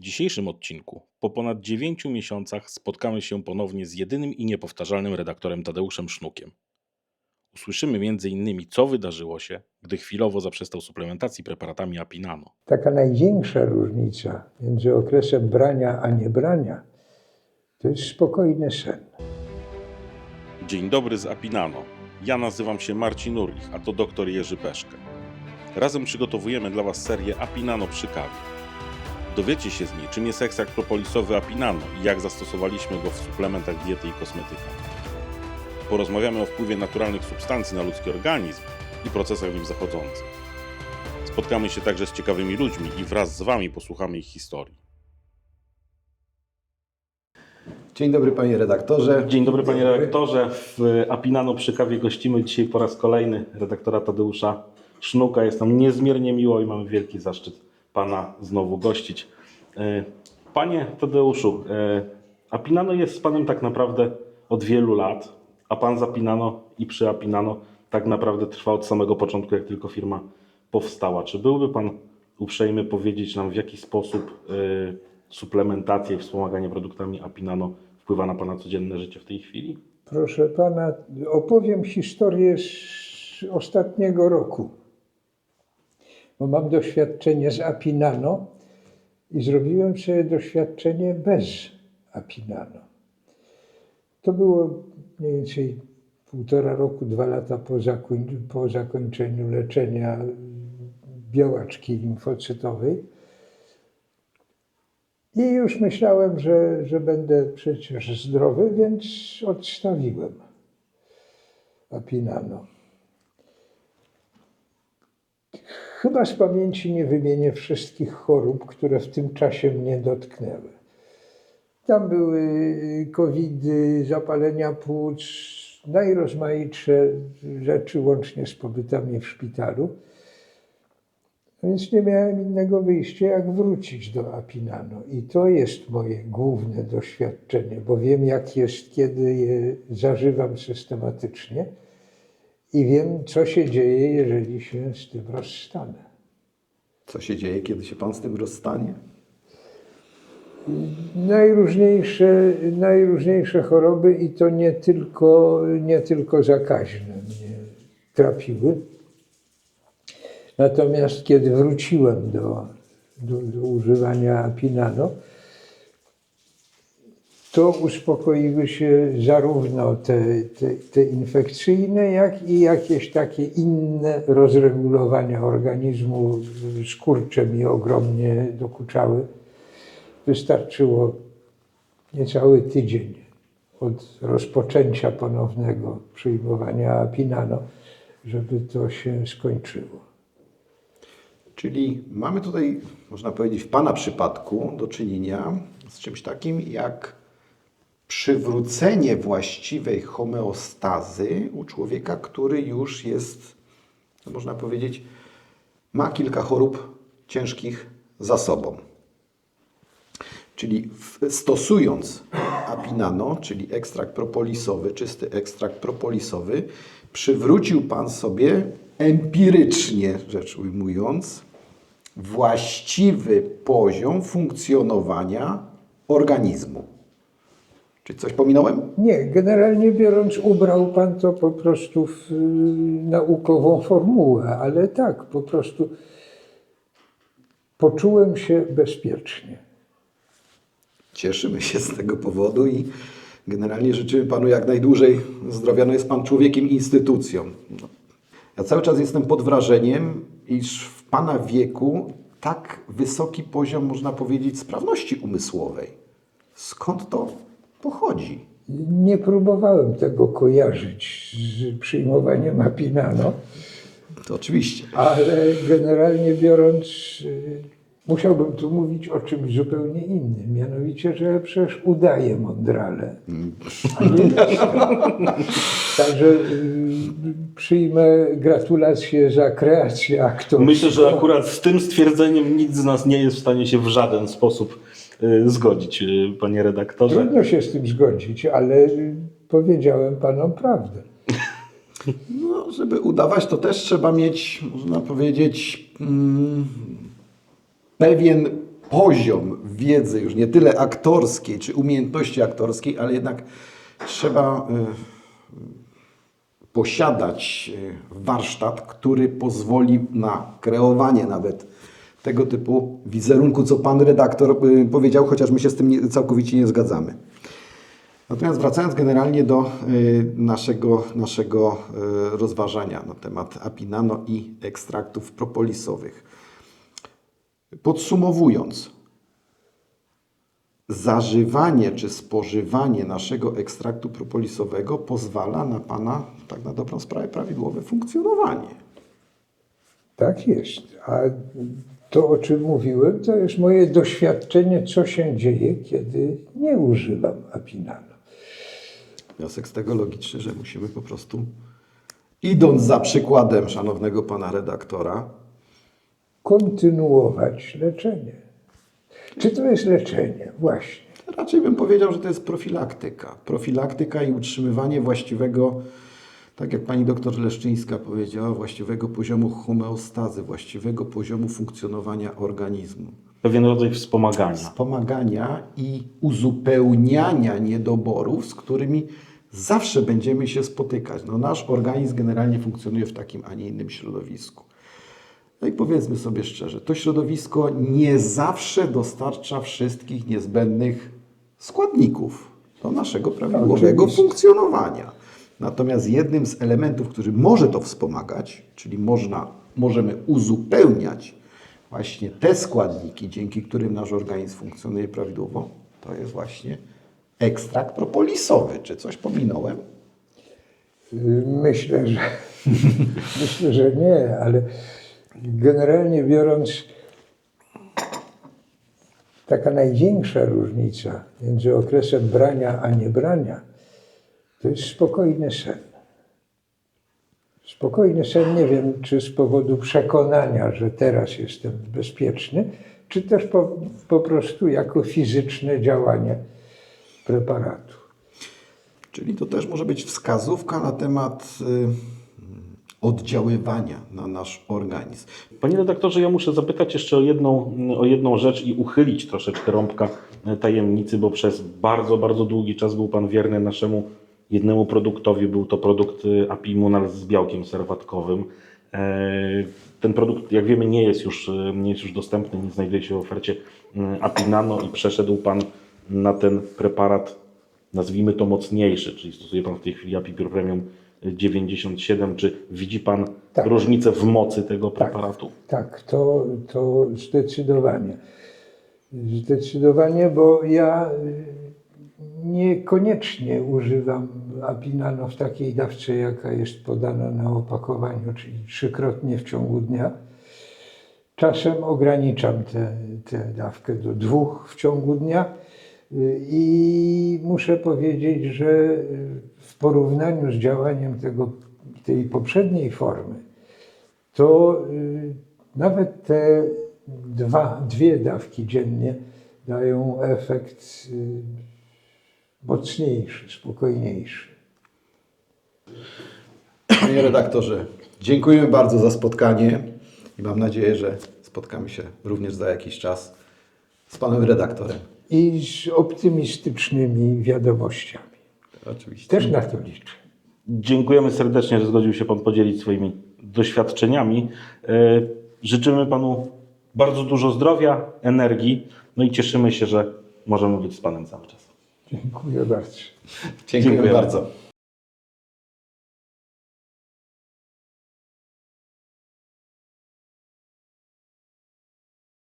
W dzisiejszym odcinku, po ponad 9 miesiącach, spotkamy się ponownie z jedynym i niepowtarzalnym redaktorem Tadeuszem Sznukiem. Usłyszymy m.in. co wydarzyło się, gdy chwilowo zaprzestał suplementacji preparatami Apinano. Taka największa różnica między okresem brania a niebrania to jest spokojny sen. Dzień dobry z Apinano. Ja nazywam się Marcin Urlich, a to dr Jerzy Peszkę. Razem przygotowujemy dla Was serię Apinano przy kawie. Dowiecie się z niej, czym jest ekstrakt propolisowy Apinano i jak zastosowaliśmy go w suplementach diety i kosmetykach. Porozmawiamy o wpływie naturalnych substancji na ludzki organizm i procesach w nim zachodzących. Spotkamy się także z ciekawymi ludźmi i wraz z Wami posłuchamy ich historii. Dzień dobry panie redaktorze. Dzień dobry panie redaktorze. W Apinano przy kawie gościmy dzisiaj po raz kolejny redaktora Tadeusza Sznuka. Jest nam niezmiernie miło i mamy wielki zaszczyt pana znowu gościć. E, Panie Tadeuszu, e, Apinano jest z panem tak naprawdę od wielu lat, a pan z Apinano i przy Apinano tak naprawdę trwa od samego początku, jak tylko firma powstała. Czy byłby pan uprzejmy powiedzieć nam, w jaki sposób e, suplementacja i wspomaganie produktami Apinano wpływa na pana codzienne życie w tej chwili? Proszę pana, opowiem historię z ostatniego roku. Bo mam doświadczenie z Apinano i zrobiłem sobie doświadczenie bez Apinano. To było mniej więcej półtora roku, dwa lata po, zakoń- po zakończeniu leczenia białaczki limfocytowej. I już myślałem, że, że będę przecież zdrowy, więc odstawiłem Apinano. Chyba z pamięci nie wymienię wszystkich chorób, które w tym czasie mnie dotknęły. Tam były covidy, zapalenia płuc, najrozmaitsze rzeczy, łącznie z pobytami w szpitalu. Więc nie miałem innego wyjścia, jak wrócić do Apinano. I to jest moje główne doświadczenie, bo wiem, jak jest, kiedy je zażywam systematycznie i wiem, co się dzieje, jeżeli się z tym rozstanę. Co się dzieje, kiedy się pan z tym rozstanie? Najróżniejsze, najróżniejsze choroby i to nie tylko, nie tylko zakaźne mnie trapiły. Natomiast kiedy wróciłem do, do, do używania Apinano, to uspokoiły się zarówno te, te, te infekcyjne, jak i jakieś takie inne rozregulowania organizmu. Skurcze mi ogromnie dokuczały. Wystarczyło niecały tydzień od rozpoczęcia ponownego przyjmowania Apinano, żeby to się skończyło. Czyli mamy tutaj, można powiedzieć, w pana przypadku do czynienia z czymś takim jak przywrócenie właściwej homeostazy u człowieka, który już jest, no można powiedzieć, ma kilka chorób ciężkich za sobą. Czyli stosując apinano, czyli ekstrakt propolisowy, czysty ekstrakt propolisowy, przywrócił Pan sobie empirycznie rzecz ujmując właściwy poziom funkcjonowania organizmu. Czy coś pominąłem? Nie, generalnie biorąc, ubrał pan to po prostu w y, naukową formułę, ale tak, po prostu poczułem się bezpiecznie. Cieszymy się z tego powodu i generalnie życzymy Panu jak najdłużej zdrowia. No jest Pan człowiekiem, instytucją. No. Ja cały czas jestem pod wrażeniem, iż w Pana wieku tak wysoki poziom, można powiedzieć, sprawności umysłowej. Skąd to pochodzi? Nie próbowałem tego kojarzyć z przyjmowaniem Apinano, To oczywiście. ale generalnie biorąc, y, musiałbym tu mówić o czymś zupełnie innym. Mianowicie, że przecież udaję mądrale. Także y, przyjmę gratulacje za kreację aktorską. Myślę, że akurat z tym stwierdzeniem nikt z nas nie jest w stanie się w żaden sposób zgodzić, y, panie redaktorze. Trudno się z tym zgodzić, ale y, powiedziałem panom prawdę. No, żeby udawać, to też trzeba mieć, można powiedzieć, mm, pewien poziom wiedzy, już nie tyle aktorskiej czy umiejętności aktorskiej, ale jednak trzeba y, posiadać y, warsztat, który pozwoli na kreowanie nawet tego typu wizerunku, co pan redaktor y, powiedział, chociaż my się z tym całkowicie nie zgadzamy. Natomiast wracając generalnie do y, naszego, naszego y, rozważania na temat apinano i ekstraktów propolisowych. Podsumowując, zażywanie czy spożywanie naszego ekstraktu propolisowego pozwala na Pana, tak na dobrą sprawę, prawidłowe funkcjonowanie. Tak jest. A to, o czym mówiłem, to jest moje doświadczenie, co się dzieje, kiedy nie używam apinanu. Wniosek z tego logiczny, że musimy po prostu, idąc za przykładem szanownego Pana redaktora, Kontynuować leczenie. Czy to jest leczenie? Właśnie. Raczej bym powiedział, że to jest profilaktyka. Profilaktyka i utrzymywanie właściwego, tak jak pani doktor Leszczyńska powiedziała, właściwego poziomu homeostazy, właściwego poziomu funkcjonowania organizmu. Pewien rodzaj wspomagania. Wspomagania i uzupełniania niedoborów, z którymi zawsze będziemy się spotykać. No, nasz organizm generalnie funkcjonuje w takim, a nie innym środowisku. No i powiedzmy sobie szczerze, to środowisko nie zawsze dostarcza wszystkich niezbędnych składników do naszego prawidłowego Oczywiście. funkcjonowania. Natomiast jednym z elementów, który może to wspomagać, czyli można, możemy uzupełniać właśnie te składniki, dzięki którym nasz organizm funkcjonuje prawidłowo, to jest właśnie ekstrakt propolisowy. Czy coś pominąłem? Myślę, że, myślę, że nie, ale generalnie biorąc, taka największa różnica między okresem brania a niebrania to jest spokojny sen. Spokojny sen, nie wiem, czy z powodu przekonania, że teraz jestem bezpieczny, czy też po, po prostu jako fizyczne działanie preparatu. Czyli to też może być wskazówka na temat y, oddziaływania na nasz organizm. Panie redaktorze, ja muszę zapytać jeszcze o jedną, o jedną rzecz i uchylić troszeczkę rąbka e, tajemnicy, bo przez bardzo, bardzo długi czas był Pan wierny naszemu jednemu produktowi. Był to produkt e, Apimunal z białkiem serwatkowym. E, Ten produkt, jak wiemy, nie jest już, e, nie jest już dostępny, nie znajduje się w ofercie e, Apinano i przeszedł Pan na ten preparat, nazwijmy to mocniejszy, czyli stosuje Pan w tej chwili Apipur Premium 97. Czy widzi Pan Tak. różnicę w mocy tego preparatu? Tak, to, to zdecydowanie. Zdecydowanie, bo ja y, niekoniecznie używam apinano w takiej dawce, jaka jest podana na opakowaniu, czyli trzykrotnie w ciągu dnia. Czasem ograniczam tę dawkę do dwóch w ciągu dnia y, i muszę powiedzieć, że w porównaniu z działaniem tego, tej poprzedniej formy, to y, nawet te dwa, dwie dawki dziennie dają efekt y, mocniejszy, spokojniejszy. Panie redaktorze, dziękujemy bardzo za spotkanie i mam nadzieję, że spotkamy się również za jakiś czas z panem redaktorem. I z optymistycznymi wiadomościami. Oczywiście. Też na to liczę. Dziękujemy serdecznie, że zgodził się Pan podzielić swoimi doświadczeniami. E, Życzymy Panu bardzo dużo zdrowia, energii, no i cieszymy się, że możemy być z Panem cały czas. Dziękuję bardzo. Dziękujemy Dziękujemy. bardzo.